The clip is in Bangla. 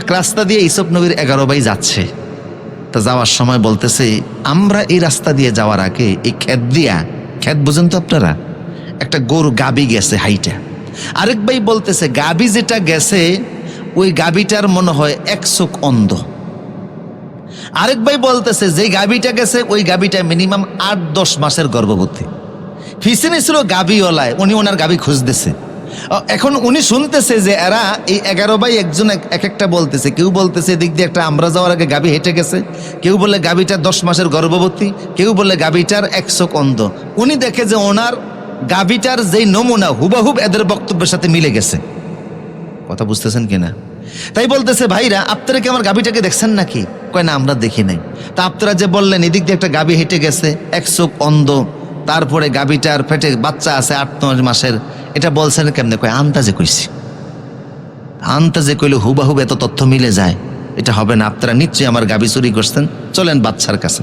এক রাস্তা দিয়ে ইসব নবীর এগারো ভাই যাচ্ছে। তা যাওয়ার সময় বলতেছে, আমরা এই রাস্তা দিয়ে যাওয়ার আগে এই ক্ষেত দিয়া, ক্ষেত বুঝেন তো আপনারা, একটা গরু গাবি গেছে হাইটা। আরেক ভাই বলতেছে, গাবি যেটা গেছে, ওই গাবিটার মনে হয় এক চোখ অন্ধ। আরেক ভাই বলতেছে, যে গাবিটা গেছে, ওই গাবিটা মিনিমাম আট দশ মাসের গর্ভবতী। ফিসিনে ছিল গাবিওয়ালায়, উনি ওনার গাবি খুঁজতেছে। এখন উনি শুনতেছে যে এরা এই এগারো বাই একজন এক এক একটা বলতেছে। কেউ বলতেছে এদিক দিয়ে একটা আমরা যাওয়ার আগে গাবি হেঁটে গেছে। কেউ বলে গাবিটা দশ মাসের গর্ভবতী, কেউ বলে গাবিটার একশো কন্দ। উনি দেখে যে ওনার গাবিটার যেই নমুনা হুবাহুব এদের বক্তব্যের সাথে মিলে গেছে। কথা বুঝতেছেন কিনা? তাই বলতেছে, ভাইরা, আপনারা কি আমার গাবিটাকে দেখছেন নাকি? কয়, না, আমরা দেখি নাই। তা আপনারা যে বললেন, এদিক দিয়ে একটা গাবি হেঁটে গেছে এক চোখ অন্ধ তারপরে গাবিটার পেটে বাচ্চা আছে আট নয় মাসের এটা বলছেন কেমনে? কয়, আন্তাজে কইছি। আন্তাজে কইলে হুবাহুব এত তথ্য মিলে যায়, এটা হবে না। আপনারা নিশ্চয়ই আমার গাবি চুরি করছেন। চলেন বাচ্চার কাছে।